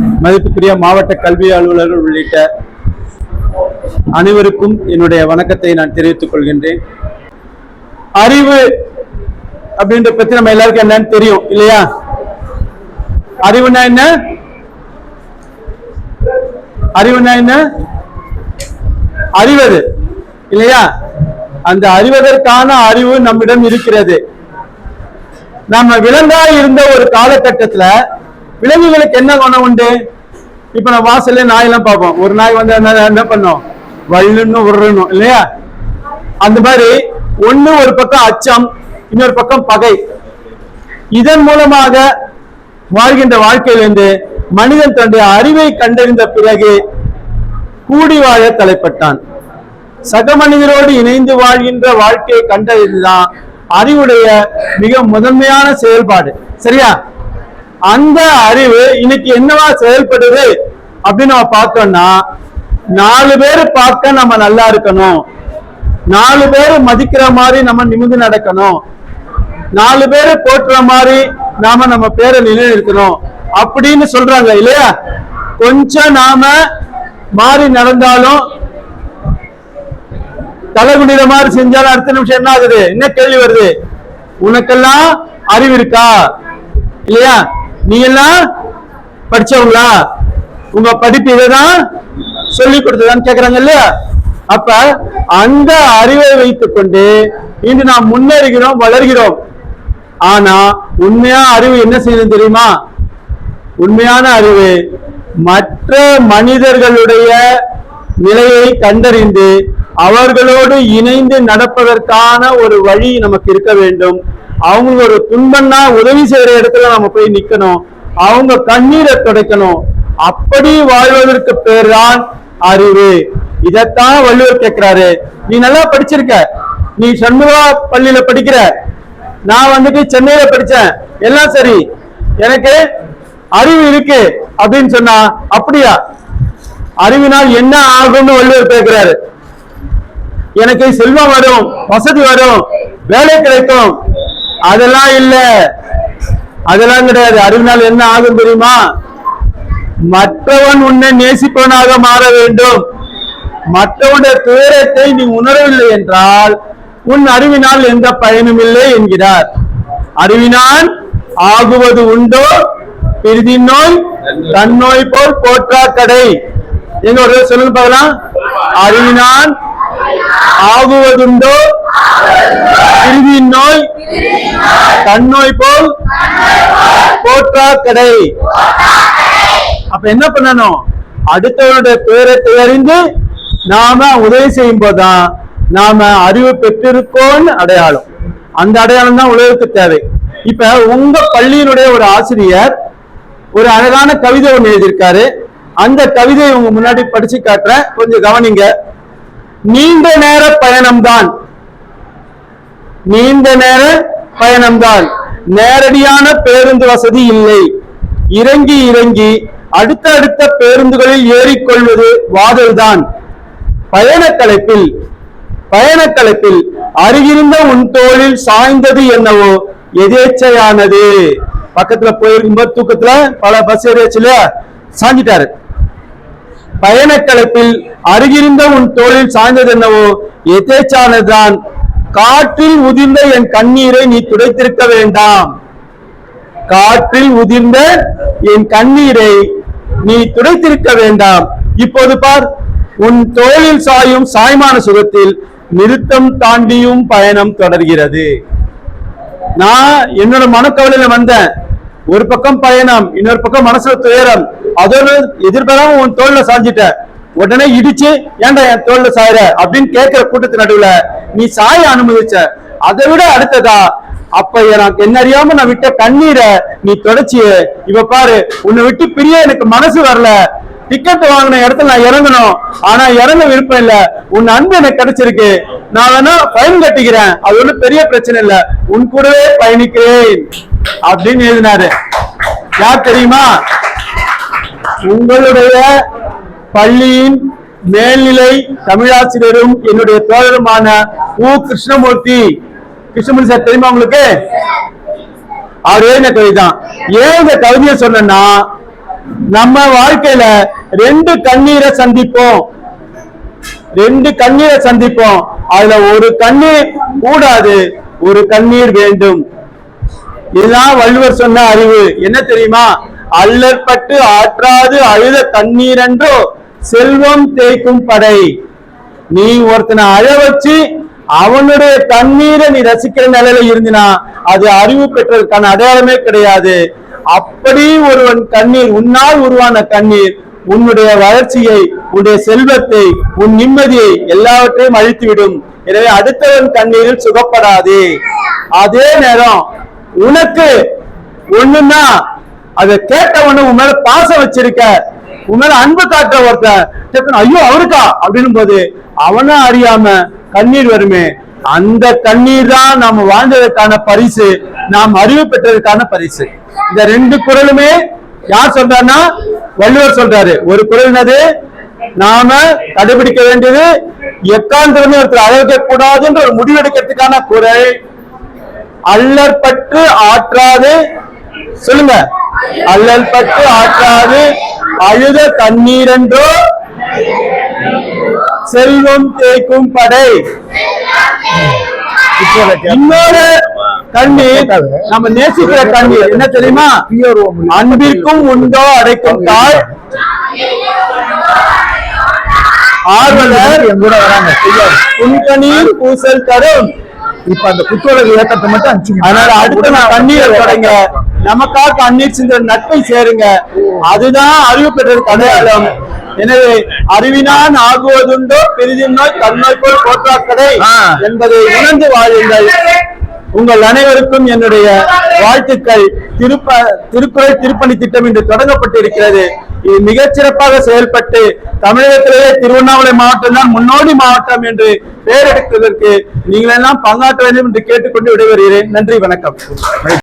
மதிப்புக்குரிய மாவட்ட கல்வி அலுவலர்கள் உள்ளிட்ட அனைவருக்கும் என்னுடைய வணக்கத்தை நான் தெரிவித்துக் கொள்கின்றேன். அறிவு அப்படின்ற பத்தி நம்ம எல்லாருக்கும் என்னன்னு தெரியும் இல்லையா? அறிவுனா என்ன? அறிவுனா என்ன? அறிவது இல்லையா? அந்த அறிவதற்கான அறிவு நம்மிடம் இருக்கிறது. நம்ம விலங்கா இருந்த ஒரு காலகட்டத்துல விலங்குகளுக்கு என்ன குணம் உண்டு? இப்ப நம்ம வாசல்ல நாய் எல்லாம் பார்ப்போம். ஒரு நாய் வந்து என்ன என்ன பண்ணும்? வள்ளுன்னு உருணும் இல்லையா? அந்த மாதிரி ஒண்ணு ஒரு பக்கம் அச்சம் இன்னொரு பக்கம் பகை. இதன் மூலமாக வாழ்கின்ற வாழ்க்கையிலிருந்து மனிதன் தன்னுடைய அறிவை கண்டறிந்த பிறகு கூடி வாழ தலைப்பட்டான். சக மனிதரோடு இணைந்து வாழ்கின்ற வாழ்க்கையை கண்டறிந்துதான் அறிவுடைய மிக முதன்மையான செயல்பாடு. சரியா? அந்த அறிவு இன்னைக்கு என்னவா செயல்படுது அப்படின்னு நம்ம பார்த்தோம்னா நாலு பேர் பார்க்க நம்ம நல்லா இருக்கணும். நாலு பேர் மதிக்கிற மாதிரி நம்ம நிமிந்து நடக்கணும். நாலு பேர் போட்டுற மாதிரி நாம நம்ம பேரை நிலைநிறுத்தணும். அப்படின்னு சொல்றாங்க இல்லையா? கொஞ்சம் நாம மாறி நடந்தாலும் தலைகுனிற மாதிரி செஞ்சாலும் அடுத்த நிமிஷம் என்ன ஆகுது? என்ன கேள்வி வருது? உனக்கெல்லாம் அறிவு இருக்கா? இல்லையா? நீ எல்லாம் படிச்சவங்களா? உங்க படிப்பு இதைதான் சொல்லி கொடுத்ததான்னு கேக்குறாங்க இல்லையா? அப்ப அந்த அறிவை வைத்துக் கொண்டு இன்று நாம் முன்னேறுகிறோம் வளர்கிறோம். ஆனா உண்மையா அறிவு என்ன செய்யணும் தெரியுமா? உண்மையான அறிவு மற்ற மனிதர்களுடைய நிலையை கண்டறிந்து அவர்களோடு இணைந்து நடப்பதற்கான ஒரு வழி நமக்கு இருக்க வேண்டும். அவங்களுக்கு ஒரு துன்பம்னா உதவி செய்யற இடத்துல நம்ம போய் நிக்கணும். அவங்க கண்ணீரை துடைக்கணும். அப்படி வாழ்வதற்கு பேர் தான் அறிவு. இதைத்தான் வள்ளுவர் கேட்கிறாரு நீ நல்லா படிச்சிருக்க. நீ சண்முகா பள்ளியில படிக்கிற. நான் வந்துட்டு சென்னையில படிச்சேன். எல்லாம் சரி. எனக்கு அறிவு இருக்கு அப்படின்னு சொன்னா அப்படியா? அறிவினால் என்ன ஆகும்னு வள்ளுவர் கேட்கிறாரு எனக்கு செல்வம் வரும் வசதி வரும் வேலை கிடைக்கும். அதெல்லாம் இல்ல. அதெல்லாம் கிடையாது. அறிவினால் என்ன ஆகும் தெரியுமா? மற்றவன் உன்னை நேசிப்பவனாக மாற வேண்டும். மற்றவனுடைய துயரத்தை நீ உணரவில்லை என்றால் உன் அறிவினால் எந்த பயனும் இல்லை என்கிறார். அறிவினால் ஆகுவது உண்டோ? பிரிதி நோய் தன்னோய் போல் போற்றா கடை எங்க ஒரு சொல்லுங்க பார்க்கலாம். அறிவினான் ஆகுவதுண்டோ? பிரிதி நோய் தன்னோய் போல்? போற்றா கடை அப்ப என்ன பண்ணணும்? அடுத்தவனுடைய பேரத்தை அறிந்து நாம உதவி செய்யும் போதுதான் நாம அறிவு பெற்றிருக்கோம்னு அடையாளம். அந்த அடையாளம் தான் உலகத்துக்கு தேவை. இப்ப உங்க பள்ளியினுடைய ஒரு ஆசிரியர் ஒரு அழகான கவிதை ஒண்ணு எழுதியிருக்காரு. அந்த கவிதையை உங்க முன்னாடி படிச்சு காட்டுறேன். கொஞ்சம் கவனிங்க. நீண்ட நேர பயணம்தான். நீண்ட நேர பயணம்தான். நேரடியான பேருந்து வசதி இல்லை. இறங்கி இறங்கி அடுத்த அடுத்த பேருந்துகளில் ஏறிக்கொள்வது வாதல்தான். பயண தலைப்பில் பயண தலைப்பில் அருகிருந்த உன் தோளில் சாய்ந்தது என்னவோ எதேச்சையானது. பக்கத்துல போயிருக்கும்போது தூக்கத்துல பல பஸ் இல்லையா? சாஞ்சிட்டாரு. பயணக்கலைப்பில் அருகிருந்த உன் தோளில் சாய்ந்தது என்னவோ எதேச்சானதுதான். காற்றில் உதிர்ந்த என் கண்ணீரை நீ துடைத்திருக்க வேண்டாம். காற்றில் உதிர்ந்த என் கண்ணீரை நீ துடைத்திருக்க வேண்டாம். இப்போது பார் உன் தோளில் சாயும் சாய்மான சுகத்தில் நிறுத்தம் தாண்டியும் பயணம் தொடர்கிறது. நான் என்னோட மனக்கவலையில வந்தேன். ஒரு பக்கம் பயணம் இன்னொரு பக்கம் மனசுல துயரம். அதோட எதிர்பாராம உன் தோல்ல சாஞ்சிட்ட. உடனே இடிச்சு ஏன்டா என் தோல்ல சாயற? அப்படின்னு கேட்கிற கூட்டத்து நடுவுல நீ சாய அனுமதிச்ச. அதை விட அடுத்ததா? அப்ப எனக்கு என்ன அறியாம நான் விட்ட கண்ணீரை நீ தொடச்சிய. இவ பாரு உன்னை விட்டு பிரிய எனக்கு மனசு வரல. டிக்கெட் வாங்கின இடத்துல நான் இறங்கணும். ஆனா இறங்க விருப்பம் இல்ல. உன் அன்பு எனக்கு கிடைச்சிருக்கு. நான் வேணா பயன் கட்டிக்கிறேன். அது ஒண்ணும் பெரிய பிரச்சனை இல்ல. உன் கூடவே பயணிக்கிறேன். அப்படின்னு எழுதினாரு. யார் தெரியுமா? உங்களுடைய பள்ளியின் மேல்நிலை தமிழாசிரியரும் என்னுடைய தோழருமான உ. கிருஷ்ணமூர்த்தி. கிருஷ்ணமூர்த்தி சார் தெரியுமா உங்களுக்கு? அவர் எழுதின கவிதை தான்? ஏன் இந்த கவிதையை சொன்னா நம்ம வாழ்க்கையில ரெண்டு கண்ணீரை சந்திப்போம். ரெண்டு கண்ணீரை சந்திப்போம். அதுல ஒரு கண்ணீர் கூடாது ஒரு கண்ணீர் வேண்டும். இதுதான் வள்ளுவர் சொன்ன அறிவு. என்ன தெரியுமா? அல்லற்பட்டு ஆற்றாது அழுத கண்ணீர் என்றோ செல்வம் தேய்க்கும் படை. நீ ஒருத்தனை அழ வச்சு அவனுடைய தண்ணீரை நீ ரசிக்கிற நிலையில இருந்தினா அது அறிவு பெற்றதற்கான அடையாளமே கிடையாது. அப்படி ஒருவன் கண்ணீர் உன்னால் உருவான கண்ணீர் உன்னுடைய வளர்ச்சியை உன்னுடைய செல்வத்தை உன் நிம்மதியை எல்லாவற்றையும் அழித்துவிடும். எனவே அடுத்தவன் கண்ணீரில் சுகப்படாதே. அதே நேரம் உனக்கு ஒண்ணுன்னா அதை கேட்டவன உன் மேல பாசம் வச்சிருக்க உன் மேல அன்பு காட்டுற ஒருத்தன். ஐயோ அவருக்கா? அப்படின்னும் போது அவனும் அறியாம கண்ணீர் வருமே. அந்த கண்ணீர் தான் நாம வாழ்ந்ததற்கான பரிசு நாம் அறிவு பெற்றதற்கான பரிசு. இந்த ரெண்டு குரலுமே யார் சொல்றாருன்னா வள்ளுவர் சொல்றாரு. ஒரு குரல் என்னது? நாம கடைபிடிக்க வேண்டியது எக்காந்திரமே ஒருத்தர் அழக கூடாதுன்ற ஒரு முடிவெடுக்கிறதுக்கான குரல். அல்லற்பட்டு ஆற்றாது. சொல்லுங்க. அல்லல் பட்டு ஆற்றாது அழுத கண்ணீரென்றோ செல்வம் தேய்க்கும் படை. இன்னொரு கண்ணீர் நம்ம நேசிக்கிற கண்ணீர் என்ன தெரியுமா? அன்பிற்கும் உண்டோ அடைக்கும் தாய். ஆர்வலர் என் கூட வராங்க. புன்கணீர் பூசல் தரும். இப்ப அந்த குத்தோலக இயக்கத்தை மட்டும் அனுப்பிச்சு அதனால அடுத்து நான் கண்ணீரை தொடங்க நமக்காக கண்ணீர் சிந்த நட்பை சேருங்க. அதுதான் அறிவு பெற்றதுக்கு அடையாளம் எனவே அறிவினான் ஆகுவதுண்டோ பெரிதும் நோய் தன்னோய் போல் போற்றாக்கடை ஆ. என்பதை உணர்ந்து வாழுங்கள் உங்கள் அனைவருக்கும் என்னுடைய வாழ்த்துக்கள். திருப்ப திருக்குறள் திருப்பணி திட்டம் இன்று தொடங்கப்பட்டிருக்கிறது. இது மிகச்சிறப்பாக செயல்பட்டு தமிழகத்திலேயே திருவண்ணாமலை மாவட்டம் தான் முன்னோடி மாவட்டம் என்று பெயர் எடுப்பதற்கு நீங்களெல்லாம் பங்காற்ற வேண்டும் என்று கேட்டுக்கொண்டு விடைபெறுகிறேன். நன்றி வணக்கம்.